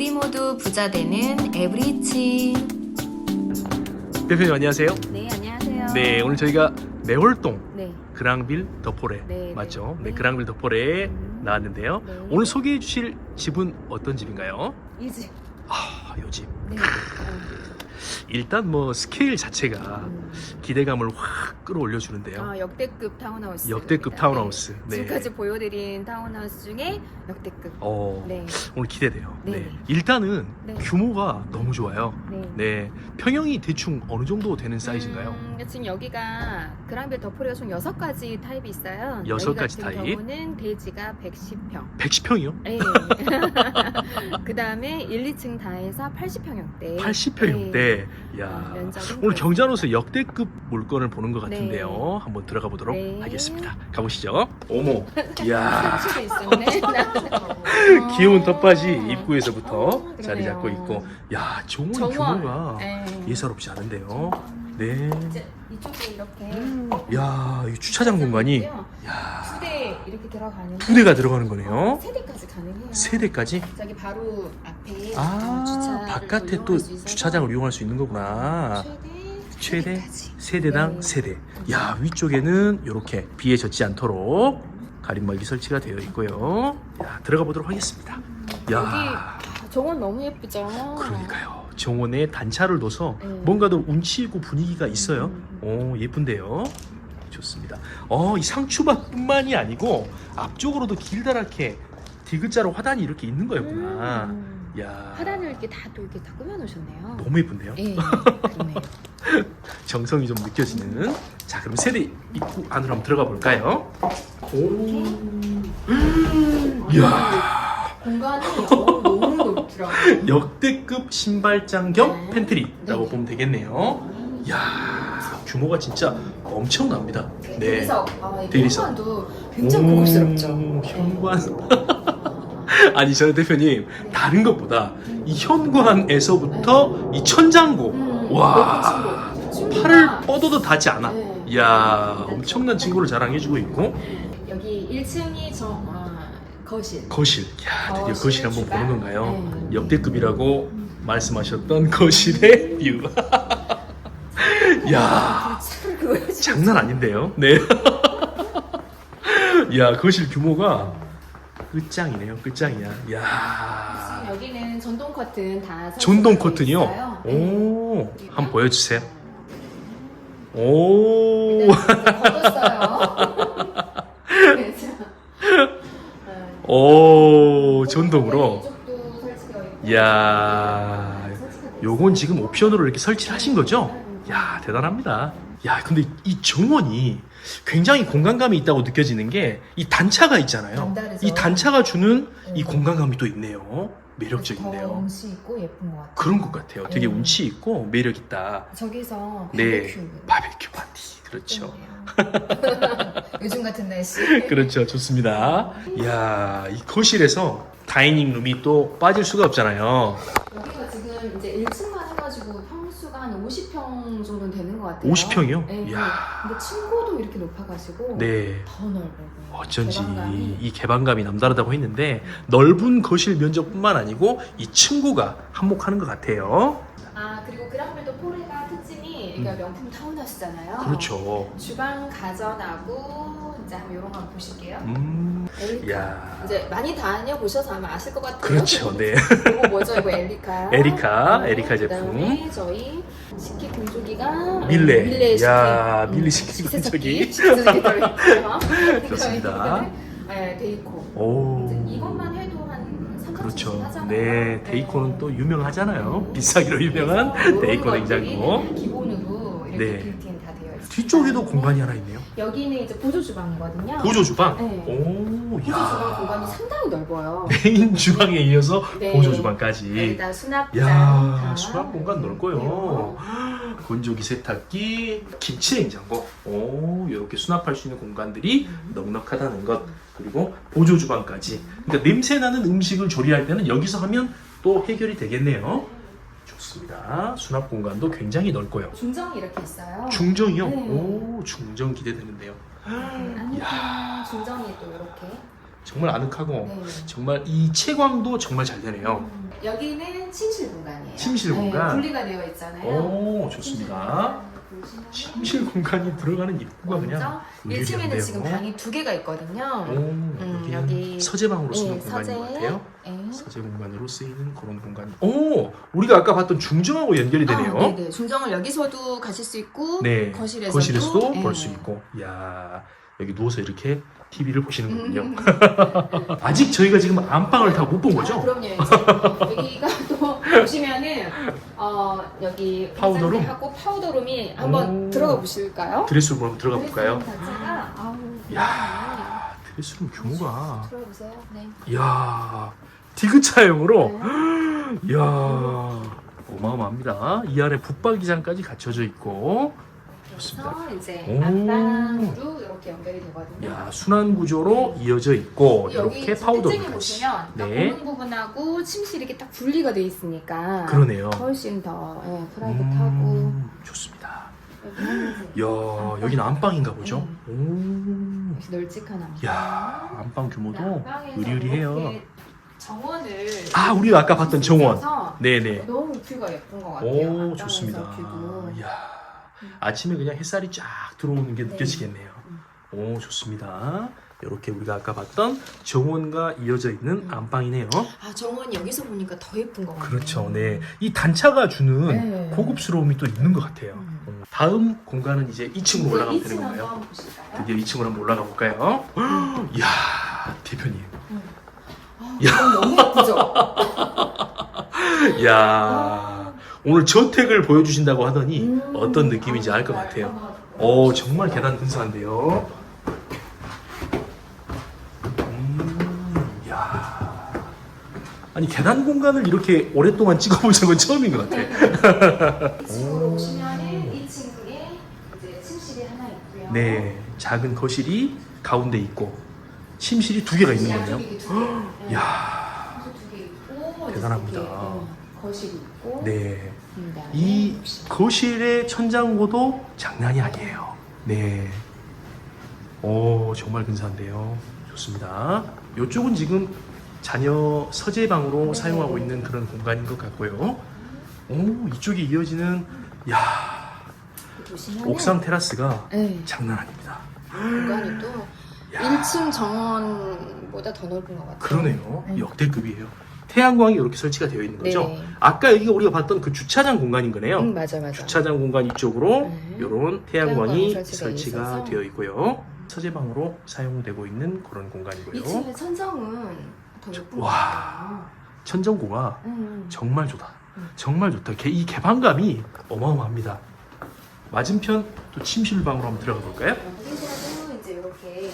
우리 모두 부자 되는 에브리치. 대표님 안녕하세요. 네, 안녕하세요. 네, 오늘 저희가 매월동 네. 그랑빌 더포레 네, 맞죠? 네. 네, 네. 그랑빌 더포레에 음. 나왔는데요. 네. 오늘 소개해 주실 집은 어떤 집인가요? 이지. 아, 요 집. 네. 일단 뭐 스케일 자체가 음. 기대감을 확 끌어올려 주는데요. 아, 역대급 타운하우스. 역대급 타운하우스. 네. 지금까지 보여드린 타운하우스 중에 역대급. 어, 네. 오늘 기대돼요. 네. 네. 일단은 네. 규모가 너무 좋아요. 네. 네. 평형이 대충 어느 정도 되는 사이즈인가요? 음, 지금 여기가 그랑빌 더포리가 총 6가지 타입이 있어요. 여섯 여기 가지 같은 타입? 경우는 대지가 110평. 110평이요? 네. 그 다음에 1, 2층 다 해서 80평형대. 80평대. 야. 오늘. 경자로서 역대급 물건을 보는 것 같은데요. 네. 한번 들어가 보도록 네. 하겠습니다. 가보시죠. 어머, 이야, 수도 있었네. 귀여운 텃밭이 입구에서부터 어, 자리 잡고 그러네요. 있고, 야, 정원 정원. 규모가 네. 예사롭지 않은데요. 네, 이제 이쪽에 이렇게 야, 이 주차장 공간이, 야, 두대 이렇게 들어가는 두 대가 들어가는 거네요. 세 대까지 가능해요. 세 대까지. 저기 바로 앞에 아, 주차를 바깥에 또 이용할 수 있어서 주차장을 이용할 수 있는 거구나. 최대 최대 세세 대당 네. 세 대. 야 위쪽에는 이렇게 비에 젖지 않도록 가림막이 설치가 되어 있고요. 야 들어가 보도록 하겠습니다. 여기 야 아, 정원 너무 예쁘죠. 그러니까요. 정원에 단차를 둬서 네. 뭔가 더 운치 있고 분위기가 있어요. 음. 오 예쁜데요. 좋습니다. 어 이 상추밭뿐만이 아니고 앞쪽으로도 길다랗게 디귿자로 화단이 이렇게 있는 거였구나. 음. 야 하단을 이렇게 다 또 이렇게 다 꾸며놓으셨네요. 너무 예쁜데요. 예, 그러네요. 정성이 좀 느껴지는 자 그럼 세대 입구 안으로 한번 들어가 볼까요? 오, 이야 공간이 어. 역대급 신발장 겸 네. 팬트리라고 네. 보면 되겠네요. 이야 규모가 진짜 엄청납니다. 네. 대리석, 아, 이 대리석. 공간도 굉장히 고급스럽죠. 오, 현관. 아니 저는 대표님 다른 것보다 이 현관에서부터 이 천장고 음, 와 높은 친구. 팔을 친구가- 뻗어도 닿지 않아. 네. 이야 엄청난 친구를 자랑해주고 있고 여기 1층이 저 아, 거실. 거실 야 드디어 거실, 거실 한번 주방. 보는 건가요? 네. 역대급이라고 말씀하셨던 거실의 뷰 야 참 그거 진짜. 장난 아닌데요 네. 야 거실 규모가 끝장이네요 끝장이야 야 여기는 전동 커튼 다 전동 커튼이요? 있어요. 네. 오 한번 보여주세요 오 걷었어요. 오 전동으로 이쪽도 설치되어 있고. 이야 요건 지금 옵션으로 이렇게 설치를 하신 거죠? 야 대단합니다. 야 근데 이 정원이 굉장히 공간감이 있다고 느껴지는 게 이 단차가 있잖아요. 이 단차가 주는 이 음. 공간감이 또 있네요. 매력적인데요. 더 운치 있고 예쁜 것 같아요. 그런 것 같아요. 되게 음. 운치 있고 매력 있다. 저기서 네, 바베큐. 바베큐 파티. 그렇죠. 요즘 같은 날씨. 그렇죠. 좋습니다. 이야, 이 거실에서 다이닝 룸이 또 빠질 수가 없잖아요. 여기가 지금 이제 1층만 해가지고 평수가 한 50평 정도는 되는 것 같아요. 50평이요? 네. 이야. 근데 층고도 이렇게 높아가지고 네. 더 넓어요. 어쩐지 개방감이. 이 개방감이 남다르다고 했는데 넓은 거실 면적뿐만 아니고 이 층고가 한몫하는 것 같아요. 그랑벨도 포레가 특징이 그러니까 명품 타운하우스잖아요. 음. 그렇죠. 주방 가전하고 이제 한번 이런 거 한번 보실게요. 음, 엘리카. 야, 이제 많이 다녀보셔서 아마 아실 것 같아요. 그렇죠. 네. 이거 뭐죠? 이거 엘리카. 에리카, 네, 에리카 제품. 그다음에 저희 식기 건조기가 밀레. 밀레 식기. 야, 음, 밀레 식기 건조기. 식세척기 들어있고요. 좋습니다. 네, 데이코. 오, 이제 이것만 3만 그렇죠. 네, 데이코는 또 유명하잖아요. 비싸기로 유명한 데이코 냉장고. 기본으로 이렇게 네. 빌트인 다 되어 있어요. 뒤쪽에도 공간이 하나 있네요. 여기는 이제 보조 주방이거든요. 보조 주방. 네. 오, 보조 주방 공간이 야. 상당히 넓어요. 메인 주방에 이어서 네. 보조 주방까지. 여기다 수납장. 야, 다 수납 공간 넓고요. 건조기, 세탁기, 김치 냉장고. 오, 이렇게 수납할 수 있는 공간들이 넉넉하다는 것. 그리고 보조 주방까지. 그러니까 냄새 나는 음식을 조리할 때는 여기서 하면 또 해결이 되겠네요. 좋습니다. 수납 공간도 굉장히 넓고요. 중정이 이렇게 있어요. 중정이요? 네. 오, 중정 기대되는데요. 안에 야. 중정이 또 이렇게 정말 아늑하고 네. 정말 이 채광도 정말 잘 되네요. 음, 여기는 침실 공간이에요. 침실 공간? 네, 분리가 되어 있잖아요. 오 좋습니다. 침실 공간이 들어가는 입구가 그냥 먼저 1층에는 의리한데요. 지금 방이 두 개가 있거든요. 오 여기는 여기- 서재방으로 쓰는 네, 공간인 서재. 것 같아요. 네. 서재 공간으로 쓰이는 그런 공간. 오 우리가 아까 봤던 중정하고 연결이 되네요. 아, 네네. 중정을 여기서도 가실 수 있고 네, 거실에서도, 거실에서도 네. 볼수 있고, 야 여기 누워서 이렇게 TV를 보시는군요. 음. 아직 저희가 지금 안방을 다 못본 아, 거죠? 그럼요. 이제 여기가 또 보시면은 어 여기 파우더룸? 하고 파우더룸이 한번 오. 들어가 보실까요? 드레스룸 한번 들어가 볼까요? 드레스룸 자체가 아우 야 드레스룸 규모가, 들어가 보세요. 네. 야 디귿차형으로, 네. 야 어마어마합니다. 이 안에 붙박이장까지 갖춰져 있고, 좋습니다. 그래서 이제 오. 안방으로 이렇게 연결이 되거든요. 야 순환 구조로 이어져 있고 여기 이렇게 특징이 파우더룸까지. 보시면 딱 네. 보는 부분하고 침실이 이렇게 딱 분리가 돼 있으니까 그러네요. 훨씬 더 예, 프라이빗하고 음, 좋습니다. 야 여기는 안방인가 보죠? 오. 이렇게 널찍한 안방. 야 안방 규모도 안방에서 의리의리해요. 이렇게 정원을 아 우리가 아까 봤던 정원. 네네. 너무 뷰가 예쁜 것 같아요. 오 안방에서 좋습니다. 뷰도. 야 음. 아침에 그냥 햇살이 쫙 들어오는 게 네. 느껴지겠네요. 음. 오 좋습니다. 이렇게 우리가 아까 봤던 정원과 이어져 있는 음. 안방이네요. 아 정원 여기서 보니까 더 예쁜 것 같아요. 그렇죠. 네. 이 단차가 주는 네. 고급스러움이 또 있는 것 같아요. 음. 어, 다음 공간은 이제 2층으로 올라가면 되는 건가요? 드디어 2층으로 한번 올라가 볼까요? 이야 대표님. 아, 이건 너무 예쁘죠? 이야 오늘 저택을 보여주신다고 하더니 음. 어떤 느낌인지 알것 아, 같아요. 한번 오 정말 계단 근사한데요. 음, 야. 아니 계단 공간을 이렇게 오랫동안 찍어본 적은 처음인 것 같아. 2층으로 보시면은 2층에 이제 침실이 하나 있고요. 네, 작은 거실이 가운데 있고 침실이 두 개가 있는 거네요. 개. 야, 대단합니다. 거실이 있고 네, 그다음에 이 거실의 천장고도 장난이 아니에요. 네, 오 정말 근사한데요. 좋습니다. 이쪽은 지금 자녀 서재방으로 네. 사용하고 있는 그런 공간인 것 같고요. 오 이쪽에 이어지는 야 보시면 옥상 테라스가 네, 장난 아닙니다. 공간이 또 야. 1층 정원보다 더 넓은 것 같아요. 그러네요. 네. 역대급이에요. 태양광이 이렇게 설치가 되어 있는 거죠. 네. 아까 여기가 우리가 봤던 그 주차장 공간인 거네요. 음, 맞아 맞아. 주차장 공간 이쪽으로 네. 이런 태양광이 태양광이 설치가 설치가. 되어 있고요. 서재방으로 사용되고 있는 그런 공간이고요. 2층의 천정은 더 예쁜 것 와. 같아요. 천정고가 음. 정말 좋다. 음. 정말 좋다. 개- 이 개방감이 어마어마합니다. 맞은편 또 침실방으로 한번 들어가 볼까요?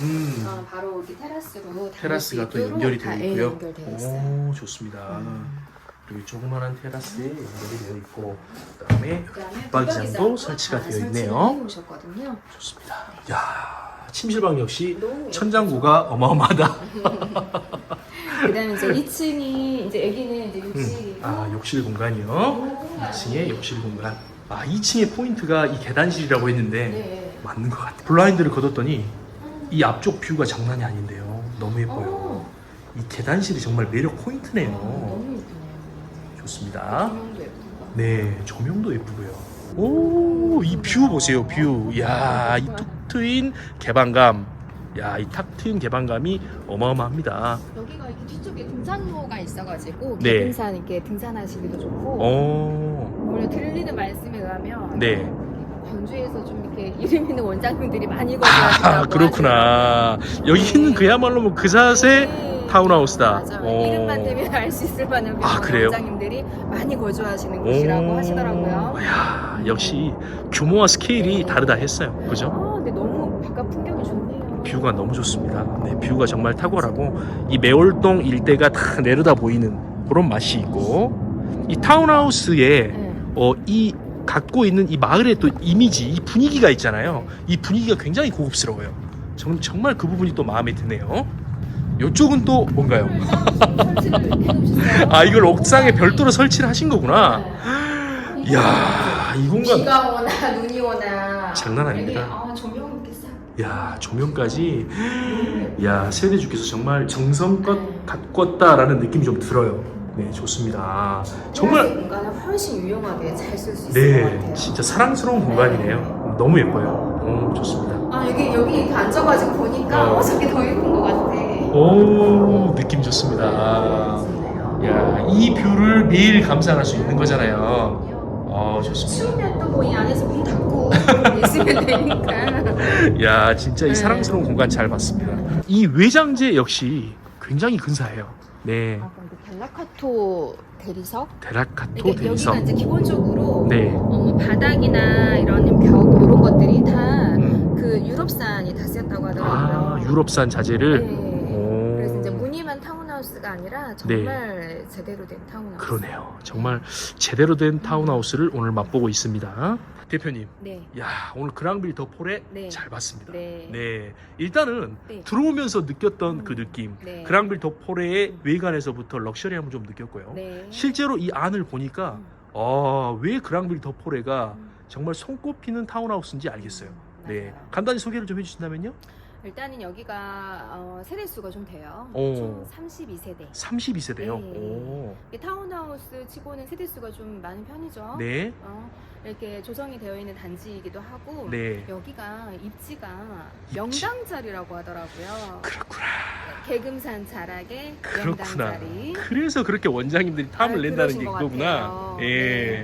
음, 어, 바로 여기 테라스로 테라스가 또 연결이 다, 되어 예, 있고요. 연결되어 있어요. 오, 좋습니다. 음. 그리고 이 조그만한 테라스에 연결이 되어 있고 그다음에 붙박이장도 설치가 다 되어 있네요. 해놓으셨거든요. 좋습니다. 야 침실방 역시 너무 천장고가 어마어마하다. 그다음에 이제 2층이 이제 여기는 이제 욕실이고 음. 아 욕실 공간이요. 요 2층에 욕실 공간. 아 2층의 포인트가 이 계단실이라고 했는데 네. 맞는 것 같아. 블라인드를 걷었더니 이 앞쪽 뷰가 장난이 아닌데요. 너무 예뻐요. 어, 이 계단실이 정말 매력 포인트네요. 너무 예쁘네요. 좋습니다. 조명도 예쁘고. 네, 조명도 예쁘고요. 오, 이 뷰 보세요, 뷰. 야, 이 툭 트인 개방감. 야, 이 탁 트인 개방감이 어마어마합니다. 여기가 이렇게 뒤쪽에 등산로가 있어가지고 네. 등산 이렇게 등산하시기도 좋고 어, 원래 들리는 말씀에 의하면 네. 광주에서 좀 이렇게 이름 있는 원장님들이 많이 거주하시다고 아, 그렇구나. 여기는 그야말로 뭐 그사세 네. 타운하우스다. 맞아. 어. 이름만 대면 알 수 있을 만한 아, 그래요? 원장님들이 많이 거주하시는 곳이라고 하시더라고요. 야, 역시 규모와 스케일이 다르다 했어요. 그죠? 아, 근데 너무 바깥 풍경이 좋네요. 뷰가 너무 좋습니다. 네, 뷰가 정말 탁월하고 이 매월동 일대가 다 내려다 보이는 그런 맛이 있고 이 타운하우스에 네. 어, 이 갖고 있는 이 마을의 또 이미지, 이 분위기가 있잖아요. 이 분위기가 굉장히 고급스러워요. 정, 정말 그 부분이 또 마음에 드네요. 이쪽은 또 뭔가요? 해놓으셨어요. 아 이걸 옥상에 별도로 설치를 하신 거구나. 네. 이야 이 공간 비가 오나 눈이 오나 장난 아닙니다. 아, 조명 야 조명까지 야 세대 주께서 정말 정성껏 가꿨다라는 느낌이 좀 들어요. 네 좋습니다. 정말 공간을 훨씬 유용하게 잘 쓸 수 있을 것 네 같아요. 진짜 사랑스러운 공간이네요. 너무 예뻐요. 오 좋습니다. 아 여기 여기 이렇게 앉아가지고 보니까 어. 어 저게 더 예쁜 것 같아. 오 느낌 좋습니다. 좋네요. 야 이 뷰를 매일 감상할 수 있는 거잖아요. 어 좋습니다. 추우면 또뭐이 안에서 문 닫고 있으면 되니까. 야 진짜 이 네. 사랑스러운 공간 잘 봤습니다. 이 외장재 역시 굉장히 근사해요. 네 그 벨라카토 대리석? 데라카토 대리석. 여기가 이제 기본적으로 네. 어, 뭐 바닥이나 이런 벽 이런 것들이 다 그 음. 유럽산이 다 쓰였다고 하더라고요. 아 유럽산 자재를. 네. 아니라 정말 제대로 된 타운하우스. 네. 그러네요. 정말 제대로 된 타운하우스를 오늘 맛보고 있습니다. 대표님, 네. 야 오늘 그랑빌 더 폴에 네. 잘 봤습니다. 네. 네, 일단은 네. 들어오면서 느꼈던 음. 그 느낌, 네. 그랑빌 더 폴의 외관에서부터 럭셔리함을 좀 느꼈고요. 네. 실제로 이 안을 보니까 음. 아, 왜 그랑빌 더 폴에가 음. 정말 손꼽히는 타운하우스인지 알겠어요. 음, 네. 간단히 소개를 좀 해주신다면요. 일단은 여기가 어, 세대수가 좀 돼요. 오. 총 32세대. 32세대요. 네. 오. 타운하우스 치고는 세대수가 좀 많은 편이죠. 네, 어, 이렇게 조성이 되어 있는 단지이기도 하고 네, 여기가 입지가 입지. 명당자리라고 하더라고요. 그렇구나. 개금산 자락의 그렇구나. 명당자리. 그래서 그렇게 원장님들이 탐을 아, 낸다는 그러신 게 것. 같아요. 예.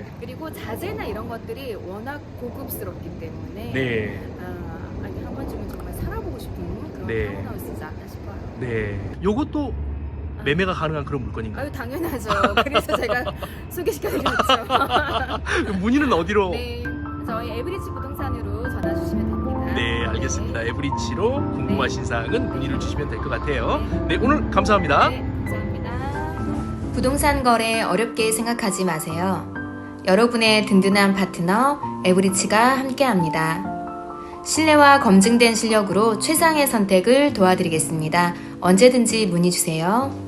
네. 그리고 자재나 이런 것들이 워낙 고급스럽기 때문에 네. 아, 아니 한 번쯤은 정말 살아보고 싶은 그런 네. 타운하우스지 않나 싶어요. 네. 요것도 아. 매매가 가능한 그런 물건인가요? 아유 당연하죠. 그래서 제가 소개시켜드렸죠. 문의는 어디로? 네, 저희 에브리지 부동산으로 전화 주시면 됩니다. 네, 알겠습니다. 에브리치로 궁금하신 사항은 문의를 주시면 될 것 같아요. 네. 네, 오늘 감사합니다. 네, 감사합니다. 부동산 거래 어렵게 생각하지 마세요. 여러분의 든든한 파트너 에브리치가 함께합니다. 신뢰와 검증된 실력으로 최상의 선택을 도와드리겠습니다. 언제든지 문의 주세요.